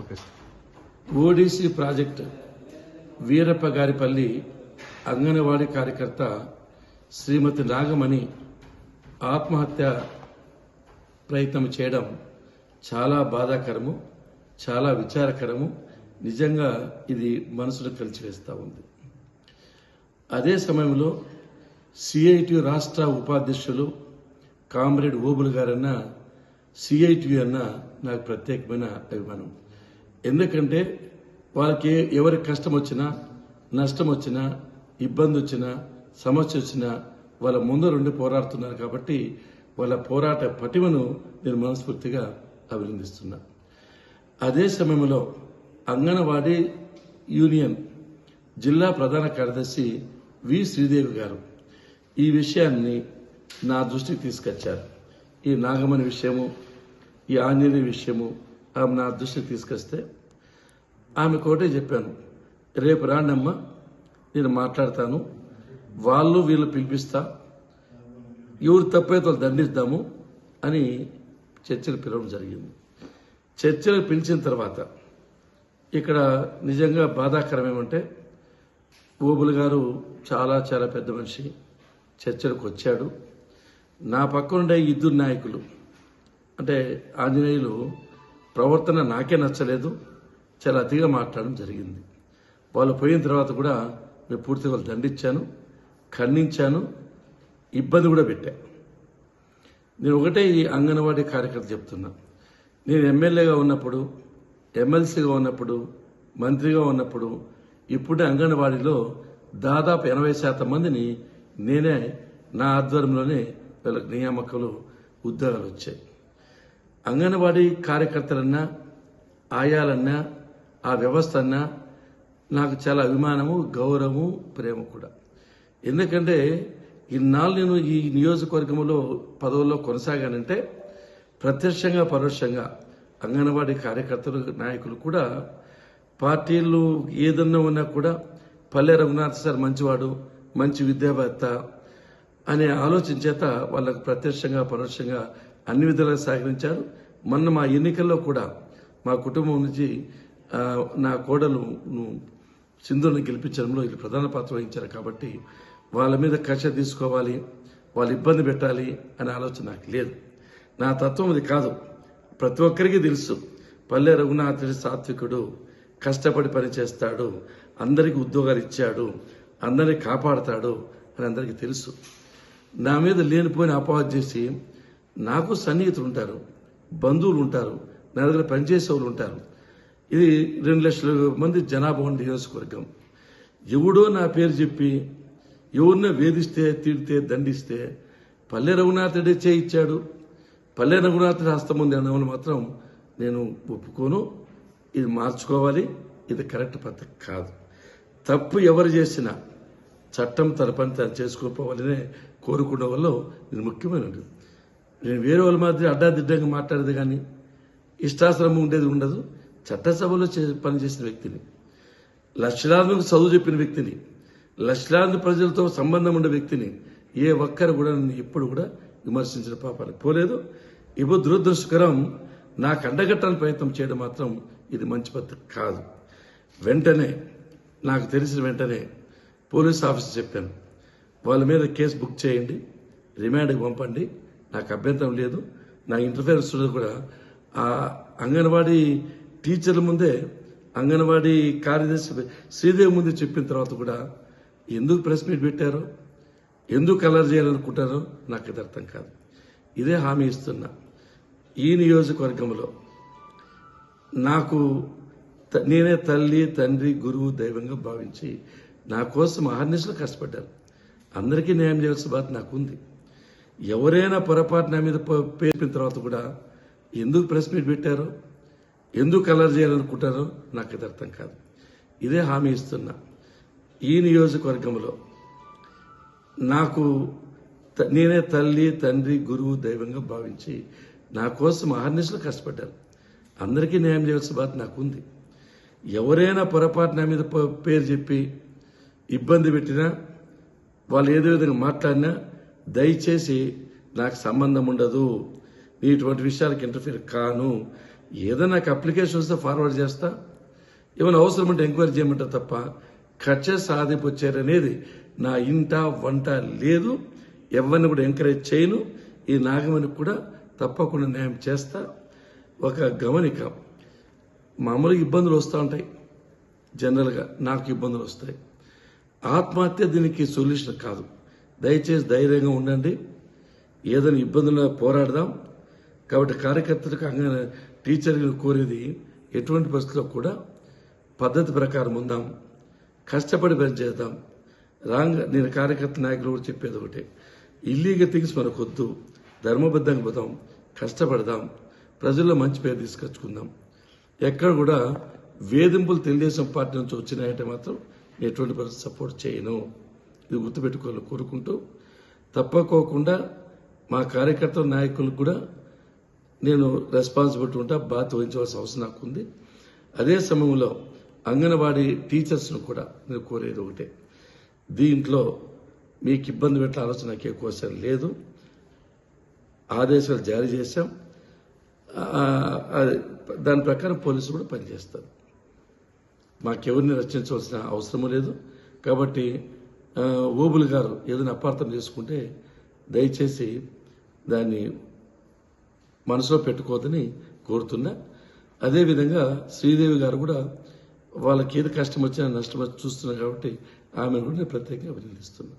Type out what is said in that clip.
Okay ఓడిసి project Veerappa Garipalli anganwadi కార్యకర్త శ్రీమతి నాగమణి ఆత్మహత్య ప్రయత్నం చేయడం చాలా బాధాకరము చాలా విచారకరము. నిజంగా ఇది మనసును కలిచివేస్తూ ఉంది. అదే సమయంలో సిఐటి రాష్ట్ర ఉపాధ్యక్షులు కామ్రేడ్ ఓబుల్ గారన్న సిఐటి అన్న నాకు ప్రత్యేకమైన అభిమానం. ఎందుకంటే వాళ్ళకి ఎవరికి కష్టం వచ్చినా నష్టం వచ్చినా ఇబ్బంది వచ్చినా సమస్య వచ్చినా వాళ్ళ ముందరుండి పోరాడుతున్నారు కాబట్టి వాళ్ళ పోరాట పటిమను నేను మనస్ఫూర్తిగా అభినందిస్తున్నా. అదే సమయంలో అంగన్వాడీ యూనియన్ జిల్లా ప్రధాన కార్యదర్శి వి శ్రీదేవి గారు ఈ విషయాన్ని నా దృష్టికి తీసుకొచ్చారు. ఈ నాగమణి విషయము ఈ ఆంజనేయ విషయము ఆమె నా దృష్టికి తీసుకొస్తే ఆమె ఒకటే చెప్పాను రేపు రాండమ్మా నేను మాట్లాడతాను వాళ్ళు వీళ్ళు పిలిపిస్తా ఎవరు తప్పైతే వాళ్ళు దండిస్తాము అని చర్చలు పిలవడం జరిగింది. చర్చలు పిలిచిన తర్వాత ఇక్కడ నిజంగా బాధాకరం ఏమంటే ఓబుల్ గారు చాలా చాలా పెద్ద మనిషి చర్చలకు వచ్చాడు. నా పక్కనుండే ఇద్దరు నాయకులు అంటే ఆంజనేయులు ప్రవర్తన నాకే నచ్చలేదు. చాలా అతిగా మాట్లాడడం జరిగింది. వాళ్ళు పోయిన తర్వాత కూడా నేను పూర్తిగా వాళ్ళు దండించాను ఖండించాను ఇబ్బంది కూడా పెట్టా. నేను ఒకటే ఈ అంగన్వాడీ కార్యకర్త చెప్తున్నా. నేను ఎమ్మెల్యేగా ఉన్నప్పుడు ఎమ్మెల్సీగా ఉన్నప్పుడు మంత్రిగా ఉన్నప్పుడు ఇప్పుడే అంగన్వాడీలో దాదాపు ఎనభై శాతం మందిని నేనే నా ఆధ్వర్యంలోనే వీళ్ళకి నియామకాలు ఉద్యోగాలు వచ్చాయి. అంగన్వాడీ కార్యకర్తలన్నా ఆయాలన్నా ఆ వ్యవస్థ అన్నా నాకు చాలా అభిమానము గౌరవము ప్రేమ కూడా. ఎందుకంటే ఇన్నాళ్ళు నేను ఈ నియోజకవర్గంలో పదవుల్లో కొనసాగానంటే ప్రత్యక్షంగా పరోక్షంగా అంగన్వాడీ కార్యకర్తలు నాయకులు కూడా పార్టీలు ఏదన్నా ఉన్నా కూడా పల్లె రఘునాథ్ సార్ మంచివాడు మంచి విద్యావేత్త అనే ఆలోచన చేత వాళ్ళకు ప్రత్యక్షంగా పరోక్షంగా అన్ని విధాలుగా సహకరించారు. మొన్న మా ఎన్నికల్లో కూడా మా కుటుంబం నుంచి నా కోడలు సింధుని గెలిపించడంలో వీళ్ళు ప్రధాన పాత్ర వహించారు కాబట్టి వాళ్ళ మీద కక్ష తీసుకోవాలి వాళ్ళు ఇబ్బంది పెట్టాలి అనే ఆలోచన నాకు లేదు. నా తత్వం అది కాదు. ప్రతి ఒక్కరికి తెలుసు. పల్లె రఘునాథుడి సాత్వికుడు కష్టపడి పనిచేస్తాడు అందరికీ ఉద్యోగాలు ఇచ్చాడు అందరినీ కాపాడతాడు అని అందరికీ తెలుసు. నా మీద లేనిపోయిన అపవాదం చేసి నాకు సన్నిహితులు ఉంటారు బంధువులు ఉంటారు నా దగ్గర పనిచేసే వాళ్ళు ఉంటారు. ఇది రెండు లక్షల మంది జనాభా ఉన్న నియోజకవర్గం. ఎవడో నా పేరు చెప్పి ఎవరినో వేధిస్తే తిడితే దండిస్తే పల్లె రఘునాథుడే చేయించాడు పల్లె రఘునాథుడి హస్తం ఉంది అన్నవాళ్ళు మాత్రం నేను ఒప్పుకోను. ఇది మార్చుకోవాలి. ఇది కరెక్ట్ పద్ధతి కాదు. తప్పు ఎవరు చేసినా చట్టం తన పని తను చేసుకోపోవాలనే కోరుకున్న వాళ్ళు ఇది ముఖ్యమైనది నేను వేరే వాళ్ళ మాదిరి అడ్డాదిడ్డంగా మాట్లాడేది కానీ ఇష్టాశ్రమం ఉండేది ఉండదు. చట్టసభలో చే- పనిచేసిన వ్యక్తిని లక్షలాది చదువు చెప్పిన వ్యక్తిని లక్షలాది ప్రజలతో సంబంధం ఉన్న వ్యక్తిని ఏ ఒక్కరు కూడా నన్ను ఎప్పుడు కూడా విమర్శించిన పాపాలు పోలేదు. ఇప్పుడు దురదృష్టకరం నాకు అండగట్టాలని ప్రయత్నం చేయడం మాత్రం ఇది మంచి పద్ధతి కాదు. వెంటనే నాకు తెలిసిన వెంటనే పోలీస్ ఆఫీసర్ చెప్పాను వాళ్ళ మీద కేసు బుక్ చేయండి రిమాండ్కి పంపండి నాకు అభ్యంతరం లేదు నా ఇంటర్ఫిరెన్స్ కూడా ఆ అంగన్వాడీ టీచర్ల ముందే అంగన్వాడీ కార్యదర్శి శ్రీదేవి ముందు చెప్పిన తర్వాత కూడా ఎందుకు ప్రెస్ మీట్ పెట్టారు ఎందుకు కలర్ చేయాలనుకుంటారో నాకు ఇది అర్థం కాదు. ఇదే హామీ ఇస్తున్నా ఈ నియోజకవర్గంలో నాకు నేనే తల్లి తండ్రి గురువు దైవంగా భావించి నా కోసం అహర్నిశలు కష్టపడ్డారు అందరికీ న్యాయం చేయాల్సిన బాధ్యత నాకుంది. ఎవరైనా పొరపాటు నా మీద పేర్పిన తర్వాత కూడా ఎందుకు ప్రెస్ మీట్ పెట్టారో ఎందుకు కలర్ చేయాలనుకుంటారో నాకు ఇది అర్థం కాదు. ఇదే హామీ ఇస్తున్నా. ఈ నియోజకవర్గంలో నాకు నేనే తల్లి తండ్రి గురువు దైవంగా భావించి నా కోసం అహర్నిశలు కష్టపడ్డారు అందరికీ న్యాయం చేయాల్సిన నాకు నాకుంది. ఎవరైనా పొరపాటు నా మీద పేరు చెప్పి ఇబ్బంది పెట్టినా వాళ్ళు ఏదో విధంగా మాట్లాడినా దయచేసి నాకు సంబంధం ఉండదు. ఇటువంటి విషయాలకు ఇంటర్ఫీర్ కాను ఏదైనా నాకు అప్లికేషన్ వస్తే ఫార్వర్డ్ చేస్తా. ఏమైనా అవసరం ఉంటే ఎంక్వైరీ చేయమంటా తప్ప కక్ష సాధింపు చర్య అనేది నా ఇంట వంట లేదు. ఎవరిని కూడా ఎంకరేజ్ చేయను. ఈ నాగమణికి కూడా తప్పకుండా న్యాయం చేస్తా. ఒక గమనిక మామూలుగా ఇబ్బందులు వస్తూ ఉంటాయి. జనరల్గా నాకు ఇబ్బందులు వస్తాయి. ఆత్మహత్య దీనికి సొల్యూషన్ కాదు. దయచేసి ధైర్యంగా ఉండండి. ఏదైనా ఇబ్బందులు పోరాడదాం. కాబట్టి కార్యకర్తలకు అంగ టీచర్లు కోరేది ఎటువంటి పరిస్థితుల్లో కూడా పద్ధతి ప్రకారం ఉందాం కష్టపడి పనిచేద్దాం. రాంగ్ నేను కార్యకర్త నాయకులు కూడా చెప్పేది ఒకటి. ఇల్లీగల్ థింగ్స్ మనకు వద్దు ధర్మబద్ధంగా పోదాం కష్టపడదాం ప్రజల్లో మంచి పేరు తీసుకొచ్చుకుందాం. ఎక్కడ కూడా వేధింపులు తెలుగుదేశం పార్టీ నుంచి వచ్చినాయంటే మాత్రం నేను ఎటువంటి పరిస్థితి సపోర్ట్ చేయను. ఇది గుర్తుపెట్టుకోవాలని కోరుకుంటూ తప్పకోకుండా మా కార్యకర్త నాయకులకు కూడా నేను రెస్పాన్సిబిలిటీ ఉంటా బాధ్యత వహించవలసిన అవసరం నాకు ఉంది అదే సమయంలో అంగన్వాడీ టీచర్స్ను కూడా నేను కోరేది ఒకటే. దీంట్లో మీకు ఇబ్బంది పెట్టే ఆలోచన నాకు ఎక్కువ లేదు. ఆదేశాలు జారీ చేశాం. అది దాని ప్రకారం పోలీసులు కూడా పనిచేస్తారు. మాకెవరిని రక్షించవలసిన అవసరం లేదు. కాబట్టి ఓబుల్ గారు ఏదైనా అపార్థం చేసుకుంటే దయచేసి దాన్ని మనసులో పెట్టుకోవద్దని కోరుతున్నా. అదేవిధంగా శ్రీదేవి గారు కూడా వాళ్ళకి ఏది కష్టం వచ్చినా నష్టం వచ్చి చూస్తున్నారు కాబట్టి ఆమెను కూడా నేను ప్రత్యేకంగా అభినందిస్తున్నాను